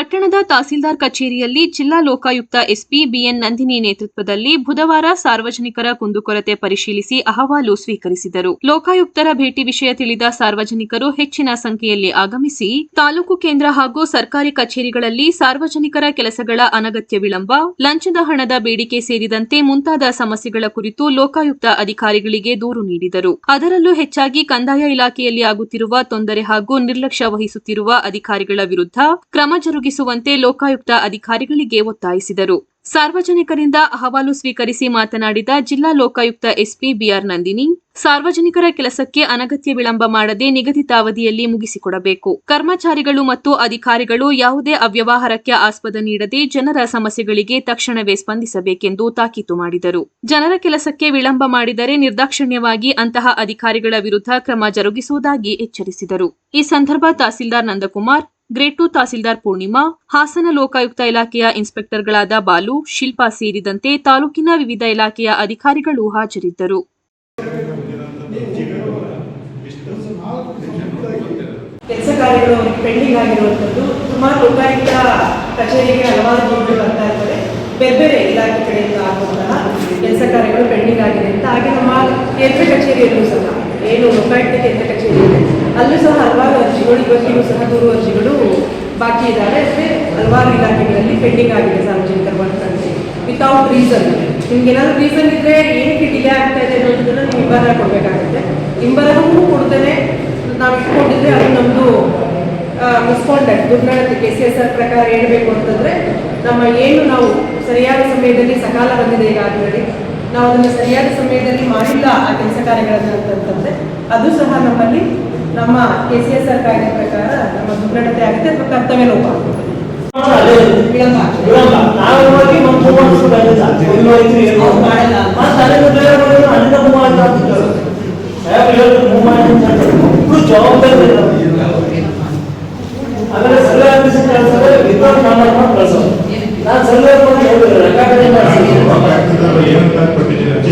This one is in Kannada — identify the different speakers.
Speaker 1: ಪಟ್ಟಣದ ತಹಸೀಲ್ದಾರ್ ಕಚೇರಿಯಲ್ಲಿ ಜಿಲ್ಲಾ ಲೋಕಾಯುಕ್ತ ಎಸ್ಪಿ ಬಿಎನ್ ನಂದಿನಿ ನೇತೃತ್ವದಲ್ಲಿ ಬುಧವಾರ ಸಾರ್ವಜನಿಕರ ಕುಂದುಕೊರತೆ ಪರಿಶೀಲಿಸಿ ಅಹವಾಲು ಸ್ವೀಕರಿಸಿದರು. ಲೋಕಾಯುಕ್ತರ ಭೇಟಿ ವಿಷಯ ತಿಳಿದ ಸಾರ್ವಜನಿಕರು ಹೆಚ್ಚಿನ ಸಂಖ್ಯೆಯಲ್ಲಿ ಆಗಮಿಸಿ, ತಾಲೂಕು ಕೇಂದ್ರ ಹಾಗೂ ಸರ್ಕಾರಿ ಕಚೇರಿಗಳಲ್ಲಿ ಸಾರ್ವಜನಿಕರ ಕೆಲಸಗಳ ಅನಗತ್ಯ ವಿಳಂಬ, ಲಂಚದ ಹಣದ ಬೇಡಿಕೆ ಸೇರಿದಂತೆ ಮುಂತಾದ ಸಮಸ್ಯೆಗಳ ಕುರಿತು ಲೋಕಾಯುಕ್ತ ಅಧಿಕಾರಿಗಳಿಗೆ ದೂರು ನೀಡಿದರು. ಅದರಲ್ಲೂ ಹೆಚ್ಚಾಗಿ ಕಂದಾಯ ಇಲಾಖೆಯಲ್ಲಿ ಆಗುತ್ತಿರುವ ತೊಂದರೆ ಹಾಗೂ ನಿರ್ಲಕ್ಷ್ಯ ವಹಿಸುತ್ತಿರುವ ಅಧಿಕಾರಿಗಳ ವಿರುದ್ಧ ಕ್ರಮ ಜರುಗಿಸುವಂತೆ ಲೋಕಾಯುಕ್ತ ಅಧಿಕಾರಿಗಳಿಗೆ ಒತ್ತಾಯಿಸಿದರು. ಸಾರ್ವಜನಿಕರಿಂದ ಅಹವಾಲು ಸ್ವೀಕರಿಸಿ ಮಾತನಾಡಿದ ಜಿಲ್ಲಾ ಲೋಕಾಯುಕ್ತ ಎಸ್ಪಿ ಬಿಆರ್ ನಂದಿನಿ, ಸಾರ್ವಜನಿಕರ ಕೆಲಸಕ್ಕೆ ಅನಗತ್ಯ ವಿಳಂಬ ಮಾಡದೆ ನಿಗದಿತ ಅವಧಿಯಲ್ಲಿ ಮುಗಿಸಿಕೊಡಬೇಕು. ಕರ್ಮಚಾರಿಗಳು ಮತ್ತು ಅಧಿಕಾರಿಗಳು ಯಾವುದೇ ಅವ್ಯವಹಾರಕ್ಕೆ ಆಸ್ಪದ ನೀಡದೆ ಜನರ ಸಮಸ್ಯೆಗಳಿಗೆ ತಕ್ಷಣವೇ ಸ್ಪಂದಿಸಬೇಕೆಂದು ತಾಕೀತು ಮಾಡಿದರು. ಜನರ ಕೆಲಸಕ್ಕೆ ವಿಳಂಬ ಮಾಡಿದರೆ ನಿರ್ದಾಕ್ಷಿಣ್ಯವಾಗಿ ಅಂತಹ ಅಧಿಕಾರಿಗಳ ವಿರುದ್ಧ ಕ್ರಮ ಜರುಗಿಸುವುದಾಗಿ ಎಚ್ಚರಿಸಿದರು. ಈ ಸಂದರ್ಭ ತಹಸೀಲ್ದಾರ್ ನಂದಕುಮಾರ್ ಗ್ರೇಡ್ ಟು ತಹಸೀಲ್ದಾರ್ ಪೂರ್ಣಿಮಾ, ಹಾಸನ ಲೋಕಾಯುಕ್ತ ಇಲಾಖೆಯ ಇನ್ಸ್ಪೆಕ್ಟರ್ಗಳಾದ ಬಾಲು, ಶಿಲ್ಪಾ ಸೇರಿದಂತೆ ತಾಲೂಕಿನ ವಿವಿಧ ಇಲಾಖೆಯ ಅಧಿಕಾರಿಗಳು ಹಾಜರಿದ್ದರು.
Speaker 2: ಕೆಲಸ ಕಾರ್ಯಗಳು ಪೆಂಡಿಂಗ್ ಆಗಿರುವಂಥದ್ದು, ಸುಮಾರು ಲೋಕಾಯುಕ್ತ ಕಚೇರಿಗೆ ಹಲವಾರು ದೂರುಗಳು ಬರ್ತಾ ಇದ್ದಾರೆ ಬೇರೆ ಬೇರೆ ಇಲಾಖೆ ಕಡೆಯಿಂದ ಆಗುವಂತಹ ಕೆಲಸ ಕಾರ್ಯಗಳು ಪೆಂಡಿಂಗ್ ಆಗಿದೆ ಅಂತ ಹಾಗೆ ನಮ್ಮ ಕೇಂದ್ರ ಕಚೇರಿಯಲ್ಲೂ ಸಹ ಏನು ಲೋಕಾಯುಕ್ತ ಕೇಂದ್ರ ಕಚೇರಿ ಇದೆ ಅಲ್ಲೂ ಸಹ ಅರ್ಜಿಗಳು ಇವತ್ತಿಗೂ ಸಹ ದೂರು ಅರ್ಜಿಗಳು ಬಾಕಿ ಇದ್ದಾರೆ ಅಂದರೆ ಹಲವಾರು ಇಲಾಖೆಗಳಲ್ಲಿ ಪೆಂಡಿಂಗ್ ಆಗಿದೆ ಸಾರ್ವಜನಿಕರ ಬಂದ್ರೆ ವಿತೌಟ್ ರೀಸನ್ ನಿಮ್ಗೆ ಏನಾದ್ರು ರೀಸನ್ ಇದ್ರೆ ಏನಕ್ಕೆ ಡಿಲೇ ಆಗ್ತಾ ಇದೆ ಅನ್ನೋದನ್ನ ನೀವು ಇಂಬರ ಕೊಡಬೇಕಾಗುತ್ತೆ. ಇಂಬರವೂ ಕೊಡ್ತೇನೆ. ನಾವು ಇಟ್ಕೊಂಡಿದ್ರೆ ಅದು ನಮ್ಮದು ಮಿಸ್ಕಾಂಡಕ್ಟ್ ದುರ್ನಡತೆ ಕೆ ಸಿ ಎಸ್ ಆರ್ ಪ್ರಕಾರ ಹೇಳಬೇಕು ಅಂತಂದ್ರೆ ನಮ್ಮ ಏನು ನಾವು ಸರಿಯಾದ ಸಮಯದಲ್ಲಿ ಸಕಾಲ ಬಂದಿದೆ ಈಗ ನಾವು ಅದನ್ನು ಸರಿಯಾದ ಸಮಯದಲ್ಲಿ ಮಾಡಿಲ್ಲ ಆ ಕೆಲಸ ಕಾರ್ಯಗಳನ್ನು ಅಂತಂತಂದ್ರೆ ಅದು ಸಹ ನಮ್ಮಲ್ಲಿ ನಮ್ಮ ಕೆ ಸಿ ಎಸ್ ಆರ್ ಕಾಯ್ದೆ ಪ್ರಕಾರ ನಮ್ಮ ದುರ್ನಡತೆ ಆಗುತ್ತೆ ಅಥವಾ ಕರ್ತವ್ಯ ಲೋಪ ಆಗುತ್ತೆ
Speaker 3: ಅದೇ
Speaker 2: ವಿಳಂಬ ಆಗ್ತದೆ.
Speaker 3: ವಿಳಂಬ. ನಾವು ಹೋಗಿ ಮತ್ತೆ ಮೂವ್ ಮಾಡಿಸ್ಬೇಕಾಗಿಲ್ಲ. ಒಂದು ಐದು ಏನು
Speaker 2: ಹೌದು, ಮಾಡಲ್ಲ.
Speaker 3: ಮತ್ತೆ ಅಲ್ಲಿಂದ ಬೇರೆ ಬಂದ್ರೆ ಅಲ್ಲಿಂದ ಮೂವ್ ಮಾಡ್ತಾ ಇರ್ತಾರೆ. ಸಾಹೇಬ್ರು ಹೇಳಿದ್ರು ಮೂವ್ ಮಾಡಿ ಅಂತ ಹೇಳ್ತಾರೆ. ಇಬ್ರು ಜವಾಬ್ದಾರಿ